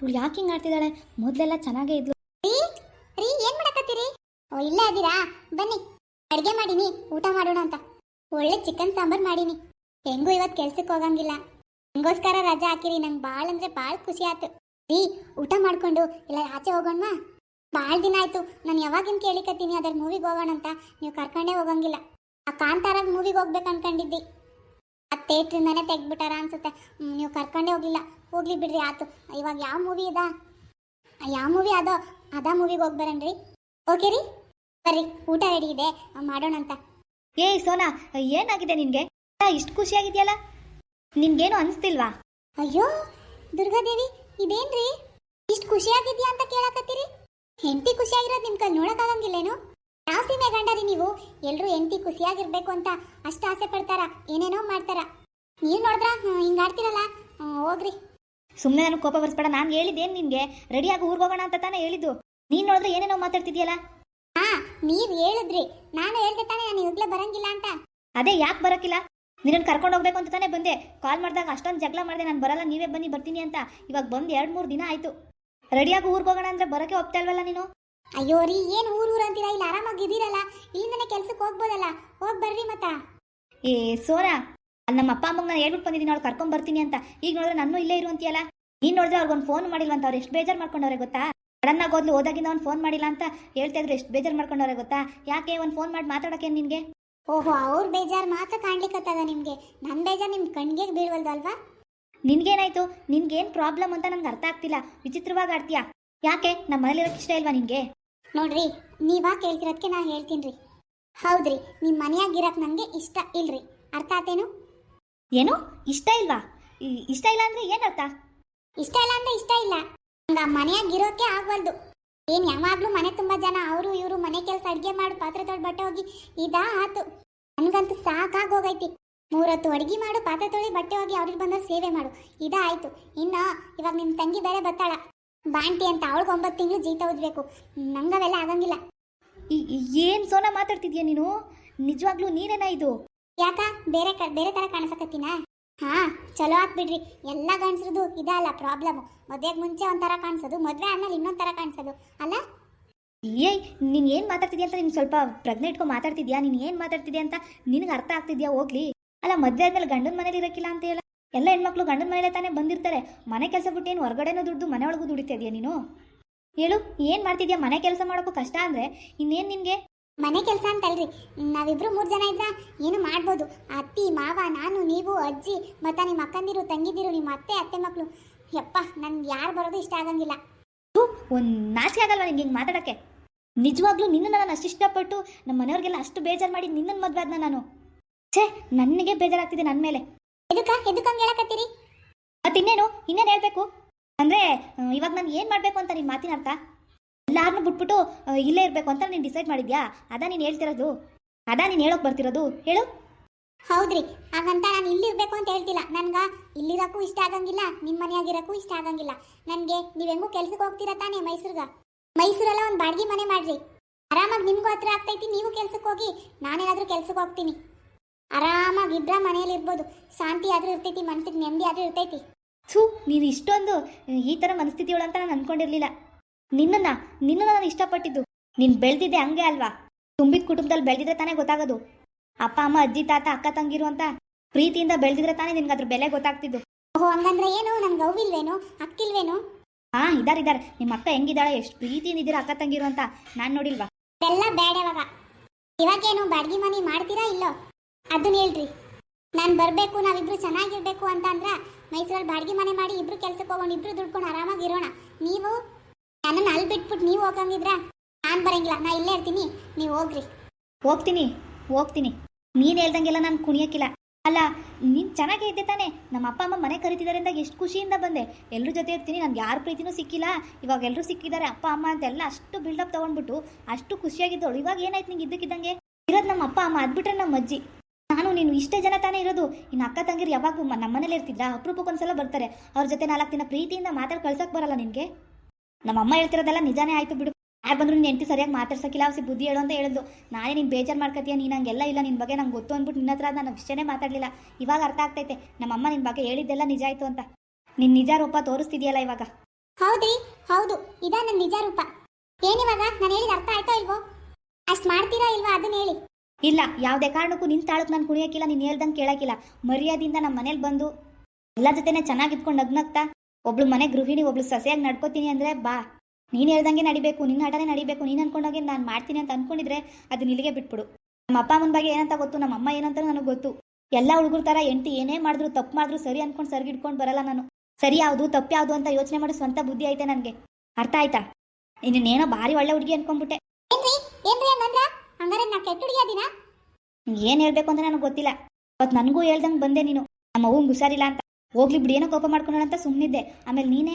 ಇವಳು ಯಾಕೆ ಹಿಂಗೆ ಆಡ್ತಿದ್ದಾಳೆ ಮೊದಲೆಲ್ಲ ಚೆನ್ನಾಗೇ ಇದ್ಲು. ರೀ ರೀ, ಏನ್ ಮಾಡಕತ್ತೀರಿ? ಓ, ಇಲ್ಲ ಅದೀರಾ ಬನ್ನಿ. ಅಡುಗೆ ಮಾಡೀನಿ, ಊಟ ಮಾಡೋಣ ಅಂತ. ಒಳ್ಳೆ ಚಿಕನ್ ಸಾಂಬಾರ್ ಮಾಡೀನಿ. ಹೆಂಗೂ ಇವತ್ತು ಕೆಲ್ಸಕ್ಕೆ ಹೋಗಂಗಿಲ್ಲ. ಹೆಂಗೋಸ್ಕರ ರಜಾ ಹಾಕಿರಿ, ನಂಗೆ ಭಾಳ ಅಂದರೆ ಭಾಳ ಖುಷಿ ಆಯ್ತು ರೀ, ಊಟ ಮಾಡ್ಕೊಂಡು ಇಲ್ಲ, ಆಚೆ ಹೋಗೋಣ ಭಾಳ ದಿನ ಆಯ್ತು, ನಾನು ಯಾವಾಗಿಂದ ಕೇಳಿಕತ್ತೀನಿ ಅದ್ರ ಮೂವಿಗೆ ಹೋಗೋಣ ಅಂತ. ನೀವು ಕರ್ಕೊಂಡೇ ಹೋಗಂಗಿಲ್ಲ. ಆ ಕಾಂತಾರಾಗ ಮೂವಿಗೆ ಹೋಗ್ಬೇಕು ಅನ್ಕೊಂಡಿದ್ದಿ ಆ ಥಿಯೇಟ್ರಿಂದಾನೇ ತೆಗ್ದ್ಬಿಟ್ಟಾರ ಅನ್ಸುತ್ತೆ. ನೀವು ಕರ್ಕೊಂಡೇ ಹೋಗಿಲ್ಲ. ಹೋಗ್ಲಿ ಬಿಡ್ರಿ ಆತು. ಇವಾಗ ಯಾವ ಮೂವಿ ಇದ? ಯಾವ ಮೂವಿ ಅದೋ? ಅದ ಮೂವಿಗೆ ಹೋಗಿ ಬರಣ್ರಿ. ಓಕೆ ರೀ? ಬರ್ರಿ ಊಟ ರೆಡಿ ಇದೆ. ಮಾಡೋಣ ಅಂತ. ಏಯ್ ಸೋನಾ ಏನಾಗಿದೆ ನಿನಗೆ? ಇಷ್ಟು ಖುಷಿಯಾಗಿದೆಯಲ್ಲ ನಿನ್ಗೇನು ಅನಿಸ್ತಿಲ್ವಾ? ಅಯ್ಯೋ ದುರ್ಗಾದೇವಿ ಇದೇನ್ರಿ? ಇಷ್ಟು ಖುಷಿಯಾಗಿದ್ಯಾ ಅಂತ ಕೇಳಕತ್ತೀರಿ? ಹೆಂಡತಿ ಖುಷಿಯಾಗಿರೋದು ನಿಮ್ ಕಲ್ ನೋಡಕ್ಕಾಗಂಗಿಲ್ಲೇನು ಯಾವ ಸೀಮೆ ಗಂಡರಿ ನೀವು? ಎಲ್ಲರೂ ಹೆಂಡತಿ ಖುಷಿಯಾಗಿರ್ಬೇಕು ಅಂತ ಅಷ್ಟು ಆಸೆ ಪಡ್ತಾರ? ಏನೇನೋ ಮಾಡ್ತಾರ? ನೀವು ನೋಡಿದ್ರ? ಹಿಂಗೆ ಆಡ್ತಿರಲ್ಲ? ಹ್ಮ್, ಹೋಗ್ರಿ. ಸುಮ್ಮನೆ ನನಗೆ ಕೋಪ ಬರ್ಸ್ಬೇಡ ನಾನು ಹೇಳಿದ್ದೇನು ನಿನಗೆ? ರೆಡಿಯಾಗಿ ಊರಿಗೆ ಹೋಗೋಣ ಅಂತ ತಾನೇ ಹೇಳಿದ್ದು. ನೀನು ನೋಡಿದ್ರೆ ಏನೇನೋ ಮಾತಾಡ್ತಿದ್ಯಲ್ಲ? ಹಾ ನೀನು ಹೇಳಿದ್ರಿ. ನಾನು ಹೇಳ್ದೆ ತಾನೇ ನಾನು ಇವಾಗ್ಲೇ ಬರಂಗಿಲ್ಲ ಅಂತ. ಅದೇ ಯಾಕೆ ಬರೋಕ್ಕಿಲ್ಲ? ನಿನ್ನನ್ನು ಕರ್ಕೊಂಡು ಹೋಗ್ಬೇಕು ಅಂತ ತಾನೇ ಬಂದೆ. ಕಾಲ್ ಮಾಡಿದಾಗ ಅಷ್ಟೊಂದು ಜಗಳ ಮಾಡಿದೆ ನಾನು ಬರಲ್ಲ ನೀವೇ ಬನ್ನಿ ಬರ್ತೀನಿ ಅಂತ. ಇವಾಗ ಬಂದು ಎರಡು ಮೂರು ದಿನ ಆಯಿತು. ರೆಡಿಯಾಗಿ ಊರಿಗೆ ಹೋಗೋಣ ಅಂದರೆ ಬರೋಕ್ಕೆ ಹೋಗ್ತಾ ಇಲ್ವಲ್ಲ ನೀನು? ಅಯ್ಯೋ ರೀ ಏನು ಊರು ಊರು ಅಂತೀರಾ? ಇಲ್ಲಿ ಆರಾಮಾಗಿ ಇದ್ದೀರಲ್ಲ ಇಲ್ಲಿಂದನೇ ಕೆಲ್ಸಕ್ಕೆ ಹೋಗ್ಬೋದಲ್ಲ. ಹೋಗ್ ಬರ್ರಿ ಮತ್ತ. ಏ ಸೋನಾ ಅಲ್ಲಿ ನಮ್ಮ ಅಪ್ಪ ಅಮ್ಮಂಗೆ ನಾನು ಹೇಳ್ಬಿಟ್ಟು ಬಂದಿದ್ದೀನಿ ಅವ್ಳು ಕರ್ಕೊಂಡ್ ಬರ್ತೀನಿ ಅಂತ. ಈಗ ನೋಡಿದ್ರೆ ನಾನು ಇಲ್ಲೇ ಇರುವಂತಿಯಲ್ಲ? ನೀನು ನೋಡಿದ್ರೆ ಅವ್ರಿಗೊಂದು ಫೋನ್ ಮಾಡಿಲ್ಲ ಅಂತ ಅವ್ರು ಎಷ್ಟು ಬೇಜಾರು ಮಾಡ್ಕೊಂಡವ್ರೆ ಗೊತ್ತಾ? ಸಡನ್ ಆಗಿ ಓದ್ಲು ಹೋದಾಗಿಂದ ಅವ್ನು ಫೋನ್ ಮಾಡಿಲ್ಲ ಅಂತ ಹೇಳ್ತಾ ಇದ್ರು ಎಷ್ಟು ಬೇಜಾರು ಮಾಡ್ಕೊಂಡವ್ರೆ ಗೊತ್ತಾ? ಯಾಕೆ ಒಂದು ಫೋನ್ ಮಾಡಿ ಮಾತಾಡೋಕೆ ನಿನಗೆ? ಓಹೋ ಅವ್ರ ಬೇಜಾರ್ ಮಾತ್ರ ಕಾಣ್ಲಿಕ್ಕತ್ತದ ನಿಮಗೆ? ನನ್ನ ಬೇಜಾರ್ ನಿಮ್ ಕಣ್ಗೆ ಬೀಳ್ವಲ್ದಲ್ವಾ ನಿನ್ಗೇನಾಯ್ತು? ನಿನ್ಗೇನು ಪ್ರಾಬ್ಲಮ್ ಅಂತ ನಂಗೆ ಅರ್ಥ ಆಗ್ತಿಲ್ಲ. ವಿಚಿತ್ರವಾಗಿ ಆಡ್ತೀಯಾ? ಯಾಕೆ? ನಮ್ಮ ಮನೇಲಿರೋಕ್ಕೆ ಇಷ್ಟ ಇಲ್ವಾ ನಿನಗೆ? ನೋಡ್ರಿ ನೀವಾ ಕೇಳ್ತಿರೋದಕ್ಕೆ ನಾ ಹೇಳ್ತೀನಿ ಹೇಳ್ತೀನ್ರಿ ಹೌದ್ರಿ ನಿಮ್ ಮನೆಯಾಗಿರಕ್ ನನಗೆ ಇಷ್ಟ ಇಲ್ರಿ. ಅರ್ಥ ಆತೇನು? ಏನು? ಇಷ್ಟ ಇಲ್ವಾ? ಇಷ್ಟ ಇಲ್ಲ ಅಂದ್ರೆ ಏನರ್ಥ ಇಷ್ಟ ಇಲ್ಲ ಅಂದ್ರೆ ಇಷ್ಟ ಇಲ್ಲ. ಹಂಗ ಮನೆಯಾಗಿರೋಕೆ ಆಗ್ಬಾರ್ದು ಏನ್ ಯಾವಾಗ್ಲೂ ಮನೆ ತುಂಬಾ ಜನ ಅವರು ಇವರು ಮನೆ ಕೆಲಸ ಅಡ್ಗೆ ಮಾಡು ಪಾತ್ರೆ ತೊಳೆದು ಬಟ್ಟೆ ಹೋಗಿ ಇದಾ ಆತು. ನನ್ಗಂತೂ ಸಾಕಾಗೋಗೈತಿ. ಮೂರೊತ್ತು ಅಡ್ಗೆ ಮಾಡು ಪಾತ್ರೆ ತೊಳಿ ಬಟ್ಟೆ ಹೋಗಿ ಅವ್ರಿಗೆ ಬಂದವ್ರು ಸೇವೆ ಮಾಡು. ಇದಾ ಆಯ್ತು. ಇನ್ನ ಇವಾಗ ನಿಮ್ ತಂಗಿ ಬೇರೆ ಬತ್ತಾಳ. ಬಾಂಟಿ ಅಂತ ಅವಳಿಗೆ ಒಂಬತ್ತು ತಿಂಗಳು ಜೀತ ಓದ್ಬೇಕು ನಂಗವೆಲ್ಲ ಆಗಂಗಿಲ್ಲ. ಏನು ಸೋನ ಮಾತಾಡ್ತಿದ್ಯಾ ನೀನು? ನಿಜವಾಗ್ಲೂ ನೀನೇನಾ ಇದು? ಯಾಕ? ಬೇರೆ ಬೇರೆ ತರ ಕಾಣಿಸಕತ್ತೀನ? ಹಾ, ಚಲೋ ಆಗ್ಬಿಡ್ರಿ ಎಲ್ಲ ಗಂಡಸ್ರದ್ದು ಇದಲ್ಲ ಪ್ರಾಬ್ಲಮ್ ಮದ್ವೆಗ್ ಮುಂಚೆ ಒಂಥರ ಕಾಣಿಸೋದು, ಮದ್ವೆ ಆದ್ಮೇಲೆ ಇನ್ನೊಂದ್ ತರ ಕಾಣಿಸೋದು, ಅಲ್ಲ? ಏಯ್, ನೀನು ಏನು ಮಾತಾಡ್ತಿದ್ಯಾ ಅಂತ ನೀನು ಸ್ವಲ್ಪ ಪ್ರಜ್ಞೆ ಇಟ್ಕೊ ಮಾತಾಡ್ತಿದ್ಯಾ? ನೀನು ಏನು ಮಾತಾಡ್ತಿದ್ಯಾ ಅಂತ ನಿನಗೆ ಅರ್ಥ ಆಗ್ತಿದ್ಯಾ? ಹೋಗ್ಲಿ. ಅಲ್ಲ, ಮದುವೆ ಆದ್ಮೇಲೆ ಗಂಡನ ಮನೇಲಿ ಇರಕ್ಕಿಲ್ಲ ಅಂತ ಹೇಳ. ಎಲ್ಲ ಹೆಣ್ಮಕ್ಳು ಗಂಡನ ಮನೇಲೆ ತಾನೇ ಬಂದಿರ್ತಾರೆ. ಮನೆ ಕೆಲಸ ಬಿಟ್ಟು ಏನು ಹೊರಗಡೆನೂ ದುಡ್ದು ಮನೆ ಒಳಗೂ ದುಡಿತಾ ನೀನು? ಹೇಳು, ಏನು ಮಾಡ್ತಿದ್ಯಾ? ಮನೆ ಕೆಲಸ ಮಾಡೋಕ್ಕೂ ಕಷ್ಟ ಅಂದರೆ ಇನ್ನೇನು ನಿನಗೆ? ಮನೆ ಕೆಲಸ ಅಂತಲ್ರಿ. ನಾವಿಬ್ರು ಮೂರು ಜನ ಇದ್ರ ಏನು ಮಾಡ್ಬೋದು. ಅತ್ತಿ ಮಾವ ನಾನು ನೀವು ಅಜ್ಜಿ ಮತ್ತು ನಿಮ್ಮ ಅಕ್ಕಂದಿರು ತಂಗಿದಿರು ನಿಮ್ಮ ಅತ್ತೆ ಅತ್ತೆ ಮಕ್ಕಳು ಯಪ್ಪ ನನ್ಗೆ ಯಾರು ಬರೋದು ಇಷ್ಟ ಆಗಂಗಿಲ್ಲ. ಒಂದು ನಾಚಿಕೆ ಆಗಲ್ವಾ ನಿಂಗೆ ಹಿಂಗೆ ಮಾತಾಡೋಕ್ಕೆ? ನಿಜವಾಗ್ಲೂ ನಿನ್ನನ್ನು ನಾನು ಅಷ್ಟು ಇಷ್ಟಪಟ್ಟು ನಮ್ಮ ಮನೆಯವ್ರಿಗೆಲ್ಲ ಅಷ್ಟು ಬೇಜಾರು ಮಾಡಿ ನಿನ್ನನ್ನು ಮದುವೆ ಆದ್ನ ನಾನು? ಛೇ ನನಗೆ ಬೇಜಾರಾಗ್ತಿದೆ ನನ್ನ ಮೇಲೆ. ಎದಕ್ಕ ಎದಕ್ಕಂಗೆ ಹೇಳಕತ್ತೀರಿ? ಮತ್ತಿನ್ನೇನು ಇನ್ನೇನು ಹೇಳಬೇಕು? ಅಂದರೆ ಇವಾಗ ನಾನು ಏನು ಮಾಡಬೇಕು ಅಂತ ನಿನ್ನ ಮಾತಿನ ಅರ್ಥ? ಎಲ್ಲಾರನ್ನೂ ಬಿಟ್ಬಿಟ್ಟು ಇಲ್ಲೇ ಇರಬೇಕು ಅಂತ ನೀನು ಡಿಸೈಡ್ ಮಾಡಿದ್ಯಾ? ಅದಾ ನೀನು ಹೇಳ್ತಿರೋದು. ಅದಾ ನೀನು ಹೇಳೋಕೆ ಬರ್ತಿರೋದು. ಹೇಳು. ಹೌದ್ರಿ. ಹಾಗಂತ ನಾನು ಇಲ್ಲಿರ್ಬೇಕು ಅಂತ ಹೇಳ್ತಿಲ್ಲ. ನನ್ಗೆ ಇಲ್ಲಿರಕ್ಕೂ ಇಷ್ಟ ಆಗಂಗಿಲ್ಲ ನಿಮ್ಮ ಮನೆಯಾಗಿರಕ್ಕೂ ಇಷ್ಟ ಆಗಂಗಿಲ್ಲ. ನನಗೆ ನೀವು ಹೆಂಗೂ ಕೆಲ್ಸಕ್ಕೆ ಹೋಗ್ತೀರಾ ತಾನೇ ಮೈಸೂರ್ಗ? ಮೈಸೂರೆಲ್ಲ ಒಂದು ಬಾಡಿಗೆ ಮನೆ ಮಾಡ್ರಿ. ಆರಾಮಾಗಿ ನಿಮಗೂ ಹತ್ರ ಆಗ್ತೈತಿ ನೀವು ಕೆಲ್ಸಕ್ಕೆ ಹೋಗಿ ನಾನೇನಾದರೂ ಕೆಲ್ಸಕ್ಕೆ ಹೋಗ್ತೀನಿ. ಆರಾಮಾಗಿ ಇಬ್ರ ಮನೆಯಲ್ಲಿ ಇರ್ಬೋದು. ಶಾಂತಿ ಆದರೂ ಇರ್ತೈತಿ ಮನ್ಸಿಗೆ ನೆಮ್ಮದಿ ಆದರೂ ಇರ್ತೈತಿ. ಥೂ ನೀನು ಇಷ್ಟೊಂದು ಈ ಥರ ಮನಸ್ಥಿತಿ ಅಂತ ನಾನು ಅನ್ಕೊಂಡಿರ್ಲಿಲ್ಲ. ನಿನ್ನನ್ನು ನಿನ್ನನ್ನ ನಾನು ಇಷ್ಟಪಟ್ಟಿದ್ದು. ನೀನು ಬೆಳೆದಿದ್ದೆ ಹಂಗೆ ಅಲ್ವಾ? ತುಂಬಿದ ಕುಟುಂಬದಲ್ಲಿ ಬೆಳೆದಿದ್ರೆ ತಾನೇ ಗೊತ್ತಾಗೋದು. ಅಪ್ಪ ಅಮ್ಮ ಅಜ್ಜಿ ತಾತ ಅಕ್ಕ ತಂಗಿರು ಅಂತ ಪ್ರೀತಿಯಿಂದ ಬೆಳೆದಿದ್ರೆ ತಾನೇ ನಿನ್ಗೆ ಅದ್ರ ಬೆಲೆ ಗೊತ್ತಾಗ್ತಿದ್ದು. ಓಹೋ ಹಂಗಂದ್ರೆ ಏನು? ನನ್ ಅವ್ವಿಲ್ವೇನು ಅಕ್ಕಿಲ್ವೇನು? ಹಾ ಇದಾರೆ ಇದಾರೆ. ನಿಮ್ಮ ಅಕ್ಕ ಹೆಂಗಿದ್ದಾಳೆ? ಎಷ್ಟು ಪ್ರೀತಿಯಿಂದ ಇದ್ದೀರಾ ಅಕ್ಕ ತಂಗಿರು ಅಂತ ನಾನು ನೋಡಿಲ್ವಾ? ಎಲ್ಲ ಬೇಡ ಇವಾಗ. ಇವಾಗೇನು ಬಾಡ್ಗಿ ಮನೆ ಮಾಡ್ತೀರಾ ಇಲ್ಲೋ? ಅದನ್ನ ಹೇಳ್ರಿ. ನಾನು ಬರಬೇಕು ನಾವಿಬ್ರು ಚೆನ್ನಾಗಿರ್ಬೇಕು ಅಂತ ಅಂದ್ರ ಮೈಸೂರಲ್ಲಿ ಬಾಡ್ಗಿ ಮನೆ ಮಾಡಿ ಇಬ್ರು ಕೆಲ್ಸಕ್ಕೆ ಹೋಗೋಣ ಇಬ್ರು ದುಡ್ಕೊಂಡು ಆರಾಮಾಗಿ ಇರೋಣ. ನೀವು? ನನ್ನನ್ನು ಅಲ್ಲಿ ಬಿಟ್ಬಿಟ್ಟು ನೀವು ಹೋಗಂಗಿದ್ರ? ನಾನು ಬರಂಗಿಲ್ಲ, ನಾ ಇಲ್ಲೇ ಇರ್ತೀನಿ. ನೀವು ಹೋಗ್ರಿ. ಹೋಗ್ತೀನಿ ಹೋಗ್ತೀನಿ. ನೀನು ಹೇಳ್ದಂಗೆಲ್ಲ ನಾನು ಕುಣಿಯಕ್ಕಿಲ್ಲ. ಅಲ್ಲ, ನೀನು ಚೆನ್ನಾಗೇ ಇದ್ದೆ ತಾನೇ. ನಮ್ಮ ಅಪ್ಪ, ಅಮ್ಮ ಮನೆ ಅಂದಾಗ ಎಷ್ಟು ಖುಷಿಯಿಂದ ಬಂದೆ. ಎಲ್ಲರ ಜೊತೆ ಇರ್ತೀನಿ, ನನಗೆ ಯಾರ ಪ್ರೀತಿನೂ ಸಿಕ್ಕಿಲ್ಲ. ಇವಾಗ ಎಲ್ಲರೂ ಸಿಕ್ಕಿದ್ದಾರೆ ಅಪ್ಪ, ಅಮ್ಮ ಅಂತೆಲ್ಲ ಅಷ್ಟು ಬಿಲ್ಡಪ್ ತೊಗೊಂಡ್ಬಿಟ್ಟು, ಅಷ್ಟು ಖುಷಿಯಾಗಿದ್ದವಳು ಇವಾಗ ಏನಾಯ್ತು ನಿಂಗೆ ಇದ್ದಕ್ಕಿದ್ದಂಗೆ? ಇರೋದು ನಮ್ಮ ಅಪ್ಪ, ಅಮ್ಮ ಅದ್ಬಿಟ್ರೆ ನಮ್ಮ ಅಜ್ಜಿ. ನಾನು ನೀನು ಇಷ್ಟೇ ಜನ ತಾನೇ ಇರೋದು. ಇನ್ನು ಅಕ್ಕ, ತಂಗಿರು ಯಾವಾಗ ನಮ್ಮ ಮನೇಲಿ ಇರ್ತಿದ್ರಾ? ಅಪರೂಪಕ್ಕೊಂದ್ಸಲ ಬರ್ತಾರೆ. ಅವ್ರ ಜೊತೆ ನಾಲ್ಕು ದಿನ ಪ್ರೀತಿಯಿಂದ ಮಾತಾಡಿ ಕಳ್ಸಕ್ಕೆ ಬರಲ್ಲ ನಿನಗೆ? ನಮ್ಮ ಅಮ್ಮ ಹೇಳ್ತಿರೋದೆಲ್ಲ ನಿಜಾನೇ ಆಯ್ತು ಬಿಡು. ಯಾರು ಬಂದ್ರು ನೀನು ಎಂಟಿ ಸರಿಯಾಗಿ ಮಾತಾಡ್ಸಕ್ಕಿಲ್ಲ ಅವಸಿ ಬುದ್ಧಿ ಹೇಳು ಅಂತ ಹೇಳಿದ್ಲು ನಾನೇ ನೀನು ಬೇಜಾರು ಮಾಡ್ಕೊತೀಯ ನೀನು ಹಂಗೆಲ್ಲ ಇಲ್ಲ ನಿನ್ನ ಬಗ್ಗೆ ನಂಗೆ ಗೊತ್ತು ಅಂದ್ಬಿಟ್ಟು ನಿನ್ನ ಹತ್ರ ನಾನು ವಿಷಯನೇ ಮಾತಾಡಲಿಲ್ಲ. ಇವಾಗ ಅರ್ಥ ಆಗ್ತೈತೆ ನಮ್ಮ ಅಮ್ಮ ನಿನ್ನ ಬಗ್ಗೆ ಹೇಳಿದ್ದೆಲ್ಲ ನಿಜ ಆಯ್ತು ಅಂತ. ನಿನ್ನ ನಿಜ ರೂಪ ತೋರಿಸ್ತಿದ್ಯಲ್ಲ ಇವಾಗ? ಹೌದ್ರಿ ಹೌದು ಇದ ನನ್ನ ನಿಜ ರೂಪ ಏನಿವಾಗ ನಾನು ಹೇಳಿದ ಅರ್ಥ ಆಯ್ತೋ ಇಲ್ವೋ? ಅಷ್ಟ್ ಮಾಡ್ತೀರಾ ಇಲ್ವಾ ಅದನ್ನ ಹೇಳಿ. ಇಲ್ಲ ಯಾವುದೇ ಕಾರಣಕ್ಕೂ ನಿನ್ ತಾಳಕ್ ನಾನು ಕುಣಿಯಕ್ಕಿಲ್ಲ ನೀನು ಹೇಳ್ದಂಗೆ ಕೇಳಕ್ಕಿಲ್ಲ ಮರ್ಯಾದಿಂದ ನಮ್ಮ ಮನೇಲಿ ಬಂದು ಎಲ್ಲ ಜೊತೆನೆ ಚೆನ್ನಾಗಿ ಇದ್ಕೊಂಡು ನಗ್ನಗ್ತಾ ಒಬ್ಳು ಮನೆ ಗೃಹಿಣಿ ಒಬ್ಳು ಸಸಿಯಾಗಿ ನಡ್ಕೋತೀನಿ ಅಂದ್ರೆ ಬಾ ನೀನ್ ಹೇಳ್ದಂಗೆ ನಡಿಬೇಕು ನಿನ್ನ ಹಠನೇ ನಡಿಬೇಕು ನೀನು ಅನ್ಕೊಂಡೋಗಿ ನಾನು ಮಾಡ್ತೀನಿ ಅಂತ ಅನ್ಕೊಂಡಿದ್ರೆ ಅದು ನಿಲ್ಲಿಗೆ ಬಿಟ್ಬಿಡು. ನಮ್ಮ ಅಪ್ಪ ಅಮ್ಮನ ಬಗ್ಗೆ ಏನಂತ ಗೊತ್ತು ನಮ್ಮ ಅಮ್ಮ ಏನಂತ ನನಗೆ ಗೊತ್ತು. ಎಲ್ಲಾ ಹುಡುಗರ ತರ ಎಂಟು ಏನೇ ಮಾಡಿದ್ರು ತಪ್ಪು ಮಾಡಿದ್ರು ಸರಿ ಅನ್ಕೊಂಡು ಸರ್ಗಿಡ್ಕೊಂಡು ಬರಲ್ಲ ನಾನು. ಸರಿ ಯಾವುದು ತಪ್ಪು ಯಾವುದು ಅಂತ ಯೋಚನೆ ಮಾಡೋ ಸ್ವಂತ ಬುದ್ಧಿ ಐತೆ ನನಗೆ. ಅರ್ಥ ಆಯ್ತಾ? ಇನ್ನೇನೋ ಬಾರಿ ಒಳ್ಳೆ ಹುಡುಗಿ ಅನ್ಕೊಂಡ್ಬಿಟ್ಟೆ. ಏನು ಹೇಳ್ಬೇಕು ಅಂತ ನನಗೆ ಗೊತ್ತಿಲ್ಲ. ಅವತ್ತು ನನಗೂ ಹೇಳ್ದಂಗೆ ಬಂದೆ ನೀನು. ನಮ್ಮ ಅವ್ವಂಗೆ ಹುಷಾರಿಲ್ಲ ಅಂತ. ಹೋಗ್ಲಿ ಬಿಡಿ, ಏನೋ ಕೋಪ ಮಾಡ್ಕೊಂಡ ಅಂತ ಸುಮ್ಮನಿದ್ದೆ ಆಮೇಲೆ ನೀನೇ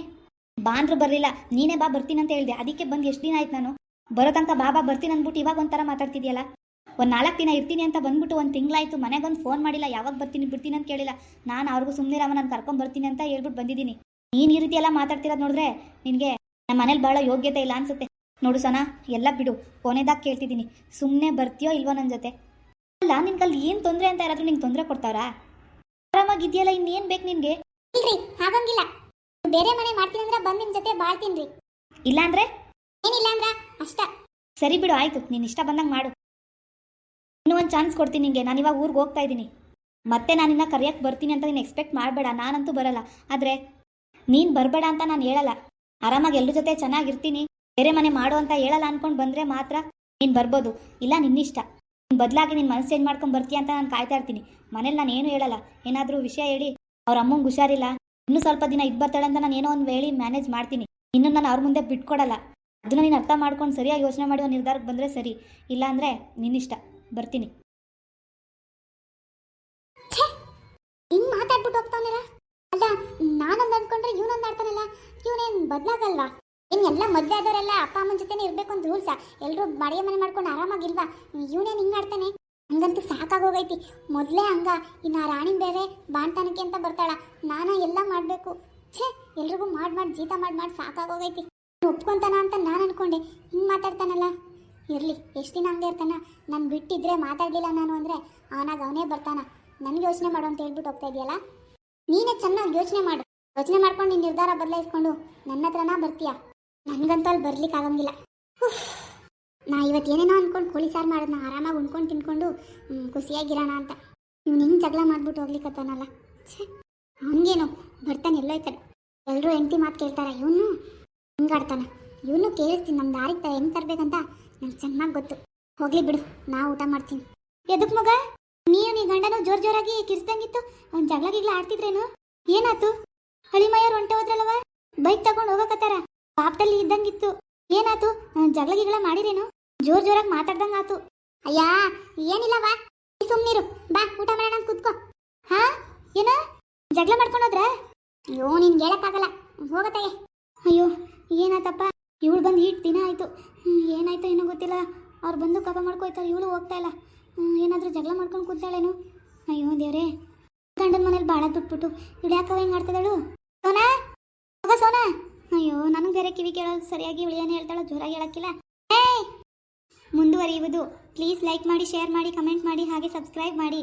ಬಾಂದ್ರು ಬರಲಿಲ್ಲ, ನೀನೇ ಬಾ ಬರ್ತೀನಿ ಅಂತ ಹೇಳಿದೆ. ಅದಕ್ಕೆ ಬಂದು ಎಷ್ಟು ದಿನ ಆಯ್ತು ನಾನು? ಬರೋ ತನಕ ಬಾಬಾ ಬರ್ತೀನಿ ಅಂದ್ಬಿಟ್ಟು ಇವಾಗ ಒಂಥರ ಮಾತಾಡ್ತಿದ್ಯಲ್ಲ? ಒಂದು ನಾಲ್ಕು ದಿನ ಇರ್ತೀನಿ ಅಂತ ಬಂದ್ಬಿಟ್ಟು ಒಂದು ತಿಂಗಳಾಯ್ತು, ಮನೆಗೊಂದು ಫೋನ್ ಮಾಡಿಲ್ಲ, ಯಾವಾಗ ಬರ್ತೀನಿ ಬಿಡ್ತೀನಿ ಅಂತ ಕೇಳಿಲ್ಲ. ನಾನು ಅವ್ರಿಗೂ ಸುಮ್ಮನೆ ರಾಮ ನಾನು ಕರ್ಕೊಂಡ್ ಬರ್ತೀನಿ ಅಂತ ಹೇಳ್ಬಿಟ್ಟು ಬಂದಿದ್ದೀನಿ. ನೀನು ಈ ರೀತಿ ಎಲ್ಲ ಮಾತಾಡ್ತಿರೋದು ನೋಡಿದ್ರೆ ನಿನಗೆ ನಮ್ಮ ಮನೇಲಿ ಭಾಳ ಯೋಗ್ಯತೆ ಇಲ್ಲ ಅನ್ಸುತ್ತೆ. ನೋಡು ಸನಾ, ಎಲ್ಲ ಬಿಡು. ಕೊನೆದಾಗ ಕೇಳ್ತಿದ್ದೀನಿ. ಸುಮ್ಮನೆ ಬರ್ತೀಯೋ ಇಲ್ವೋ ನನ್ನ ಜೊತೆ? ಅಲ್ಲ, ನಿನ್ಗಲ್ಲಿ ಏನು ತೊಂದರೆ ಅಂತ ಯಾರಾದ್ರೂ ನಿಂಗೆ ತೊಂದರೆ ಕೊಡ್ತಾರಾ ಆರಾಮಾಗಿದೆಯಲ್ಲ ಇನ್ನೇನ್ ಬೇಕು ನಿನಗೆ? ಇಲ್ರಿ ಹಾಗಂಗಿಲ್ಲ ಬೇರೆ ಮನೆ ಮಾಡ್ತೀನಿ ಅಂದ್ರೆ ಬಂದ್ ನಿಮ್ ಜೊತೆ ಬಾಳ್ತೀನ್ರಿ. ಇಲ್ಲಾಂದ್ರೆ? ಏನಿಲ್ಲ ಅಂದ್ರ ಅಷ್ಟ. ಸರಿ ಬಿಡು ಆಯ್ತು. ನೀನ್ ಇಷ್ಟ ಬಂದಂಗೆ ಮಾಡು. ಇನ್ನೂ ಒಂದ್ ಚಾನ್ಸ್ ಕೊಡ್ತೀನಿ ನಿಂಗೆ. ನಾನು ಇವಾಗ ಊರಿಗೆ ಹೋಗ್ತಾ ಇದ್ದೀನಿ. ಮತ್ತೆ ನಾನು ಇನ್ನ ಕರಿಯಕ್ಕೆ ಬರ್ತೀನಿ ಅಂತ ನೀನು ಎಕ್ಸ್ಪೆಕ್ಟ್ ಮಾಡಬೇಡ. ನಾನಂತೂ ಬರಲ್ಲ. ಆದ್ರೆ ನೀನ್ ಬರಬೇಡ ಅಂತ ನಾನು ಹೇಳಲ್ಲ. ಆರಾಮಾಗಿ ಎಲ್ಲರ ಜೊತೆ ಚೆನ್ನಾಗಿರ್ತೀನಿ ಬೇರೆ ಮನೆ ಮಾಡು ಅಂತ ಹೇಳಲ್ಲ ಅನ್ಕೊಂಡು ಬಂದ್ರೆ ಮಾತ್ರ ನೀನ್ ಬರ್ಬೋದು. ಇಲ್ಲ ನಿನ್ನಿಷ್ಟ. ನೀನು ಬದಲಾಗಿ ನಿನ್ನ ಮನಸ್ಸು ಚೇಂಜ್ ಮಾಡ್ಕೊಂಡು ಬರ್ತೀಯ ಅಂತ ನಾನು ಕಾಯ್ತಾ ಇರ್ತೀನಿ. ಮನೇಲಿ ನಾನು ಏನು ಹೇಳಲ್ಲ. ಏನಾದರೂ ವಿಷಯ ಹೇಳಿ. ಅವ್ರ ಅಮ್ಮಂಗೆ ಹುಷಾರಿಲ್ಲ. ಇನ್ನೂ ಸ್ವಲ್ಪ ದಿನ ಇದು ಬರ್ತಾಳೆ ಅಂತ ನಾನು ಏನೋ ಒಂದು ಹೇಳಿ ಮ್ಯಾನೇಜ್ ಮಾಡ್ತೀನಿ. ಇನ್ನು ನಾನು ಅವ್ರ ಮುಂದೆ ಬಿಟ್ಕೊಡಲ್ಲ. ಅದನ್ನ ನೀನು ಅರ್ಥ ಮಾಡ್ಕೊಂಡು ಸರಿಯಾಗಿ ಯೋಚನೆ ಮಾಡಿ ಒಂದು ನಿರ್ಧಾರಕ್ಕೆ ಬಂದರೆ ಸರಿ. ಇಲ್ಲ ಅಂದರೆ ನಿನ್ನಿಷ್ಟ. ಬರ್ತೀನಿ. ಹಿಂಗೆ ಮಾತಾಡ್ಬಿಟ್ಟು ಹೋಗ್ತಾವನಲ್ಲ ಅಲ್ಲ, ನಾನೊಂದು ಅನ್ಕೊಂಡ್ರೆ ಇವನೊಂದು ಆಡ್ತಾನಲ್ಲ. ಇವನೇನು ಬದ್ಲಾಗಲ್ವಾ? ಇನ್ ಎಲ್ಲ ಮದ್ವೆ ಆದವರೆಲ್ಲ ಅಪ್ಪ, ಅಮ್ಮನ ಜೊತೆನೆ ಇರ್ಬೇಕು ಅಂತ ರೂಲ್ಸ ಎಲ್ಲರೂ ಬಾಡಿಗೆ ಮನೆ ಮಾಡ್ಕೊಂಡು ಆರಾಮಾಗಿಲ್ವಾ? ಇವನೇನ್ ಹಿಂಗೆ ಆಡ್ತಾನೆ? ಹಂಗಂತೂ ಸಾಕಾಗೋಗೈತಿ. ಮೊದಲೇ ಹಂಗ. ಇನ್ನ ಆ ರಾಣಿ ಬೇರೆ ಬಾಣ್ತಾನಕ್ಕೆ ಅಂತ ಬರ್ತಾಳ. ನಾನ ಎಲ್ಲ ಮಾಡಬೇಕು. ಛೇ, ಎಲ್ರಿಗೂ ಮಾಡ್ ಮಾಡಿ, ಜೀತ ಮಾಡಿ ಮಾಡಿ ಸಾಕಾಗೋಗೈತಿ. ಒಪ್ಕೊಂತಾನ ಅಂತ ನಾನು ಅನ್ಕೊಂಡೆ. ಹಿಂಗ್ ಮಾತಾಡ್ತಾನಲ್ಲ? ಇರ್ಲಿ, ಎಷ್ಟು ದಿನ ಹಂಗೆ ಇರ್ತಾನ? ನಾನು ಬಿಟ್ಟಿದ್ರೆ ಮಾತಾಡ್ಲಿಲ್ಲ ನಾನು ಅಂದ್ರೆ ಅವನಾಗ ಅವನೇ ಬರ್ತಾನ. ನನಗೆ ಯೋಚನೆ ಮಾಡು ಅಂತ ಹೇಳ್ಬಿಟ್ಟು ಹೋಗ್ತಾ ಇದೆಯಲ್ಲ? ನೀನೇ ಚೆನ್ನಾಗಿ ಯೋಚನೆ ಮಾಡು. ಯೋಚನೆ ಮಾಡ್ಕೊಂಡು ನಿನ್ನ ನಿರ್ಧಾರ ಬದಲಾಯಿಸ್ಕೊಂಡು ನನ್ನ ಹತ್ರನ ಬರ್ತೀಯ? ನನ್ಗಂತೂ ಅಲ್ಲಿ ಬರ್ಲಿಕ್ಕೆ ಆಗಂಗಿಲ್ಲ. ನಾ ಇವತ್ತು ಏನೇನೋ ಅನ್ಕೊಂಡು ಕೋಳಿ ಸಾರು ಮಾಡೋದನ್ನ ಆರಾಮಾಗಿ ಉಣ್ಕೊಂಡು ತಿನ್ಕೊಂಡು ಖುಷಿಯಾಗಿರೋಣ ಅಂತ. ನೀವು ಹಿಂಗೆ ಜಗಳ ಮಾಡ್ಬಿಟ್ಟು ಹೋಗ್ಲಿಕ್ಕತ್ತಾನಲ್ಲ ಛೇ ಅವನಿಗೇನು ಬರ್ತಾನೆ ಎಲ್ಲೋಯ್ತಾನೆ ಎಲ್ಲರೂ ಹೆಂಡತಿ ಮಾತು ಕೇಳ್ತಾರೆ, ಇವನು ಹಿಂಗಾಡ್ತಾನೆ ಇವನು ಕೇಳಿಸ್ತೀನಿ ನಮ್ಮ ದಾರಿಗೆ ತ ಹೆಂಗೆ ತರಬೇಕಂತ ನಂಗೆ ಚೆನ್ನಾಗಿ ಗೊತ್ತು. ಹೋಗ್ಲಿ ಬಿಡು, ನಾ ಊಟ ಮಾಡ್ತೀನಿ. ಎದಕ್ ಮಗ? ನೀನು ನೀ ಗಂಡನೂ ಜೋರ್ ಜೋರಾಗಿ ಕಿರ್ಸ್ದಂಗಿತ್ತು, ಅವ್ನು ಜಗಳ ಆಡ್ತಿದ್ರೇನು? ಏನಾತು? ಹಳಿಮಯ್ಯರು ಹೊಂಟೆ ಹೋದ್ರಲ್ಲವ? ಬೈಕ್ ತಗೊಂಡು ಹೋಗಕತ್ತಾರ? ಪಾಪದಲ್ಲಿ ಇದ್ದಂಗಿತ್ತು. ಏನಾತು ಜಗಳಗಿಗಳ ಜಗಳ ಗಿಗಳ ಮಾಡಿರೇನು? ಜೋರ್ ಜೋರಾಗಿ ಮಾತಾಡ್ದಂಗ ಆತು ಏನಿಲ್ಲ ಬಾ ಸುಮ್ನಿರು. ಬಾ, ಊಟ ಮಾಡೋಣ ಕುತ್ಕೋ. ಹಾ? ಏನ? ಜಗಳ ಮಾಡ್ಕೊಂಡೋದ್ರ? ಅಯ್ಯೋ ನಿನ್ ಹೇಳಕ್ಕಾಗಲ್ಲ. ಹೋಗತ್ತಾಗೆ ಅಯ್ಯೋ ಏನಾತಪ್ಪ ಇವಳು ಬಂದು ಹಿಟ್ಟು ದಿನ ಆಯ್ತು. ಏನಾಯ್ತು ಏನೋ ಗೊತ್ತಿಲ್ಲ. ಅವ್ರು ಬಂದು ಕಪ ಮಾಡ್ಕೊಯ್ತಾರೆ. ಇವಳು ಹೋಗ್ತಾ ಇಲ್ಲ. ಏನಾದರೂ ಜಗಳ ಮಾಡ್ಕೊಂಡು ಕೂತಾಳೇನು? ಅಯ್ಯೋ, ದೇವರೇ. ಗಂಡನ ಮನೇಲಿ ಬಾಳ ಬಿಟ್ಬಿಟ್ಟು ಇಡ್ಯಾಕವ ಹೆಂಗೆ ಆಡ್ತಿದ್ದಾಳು ಸೋನಾ? ಸೋನಾ. ಅಯ್ಯೋ, ನನಗೆ ಬೇರೆ ಕಿವಿ ಕೇಳೋದು ಸರಿಯಾಗಿ ಹೇಳ್ತಾಳ ಹೇಳ್ತಾಳೋ, ಜೋರಾಗಿ ಹೇಳಕ್ಕಿಲ್ಲ? ಏಯ್! ಮುಂದುವರಿಯುವುದು. ಪ್ಲೀಸ್ ಲೈಕ್ ಮಾಡಿ, ಶೇರ್ ಮಾಡಿ, ಕಮೆಂಟ್ ಮಾಡಿ, ಹಾಗೆ ಸಬ್ಸ್ಕ್ರೈಬ್ ಮಾಡಿ.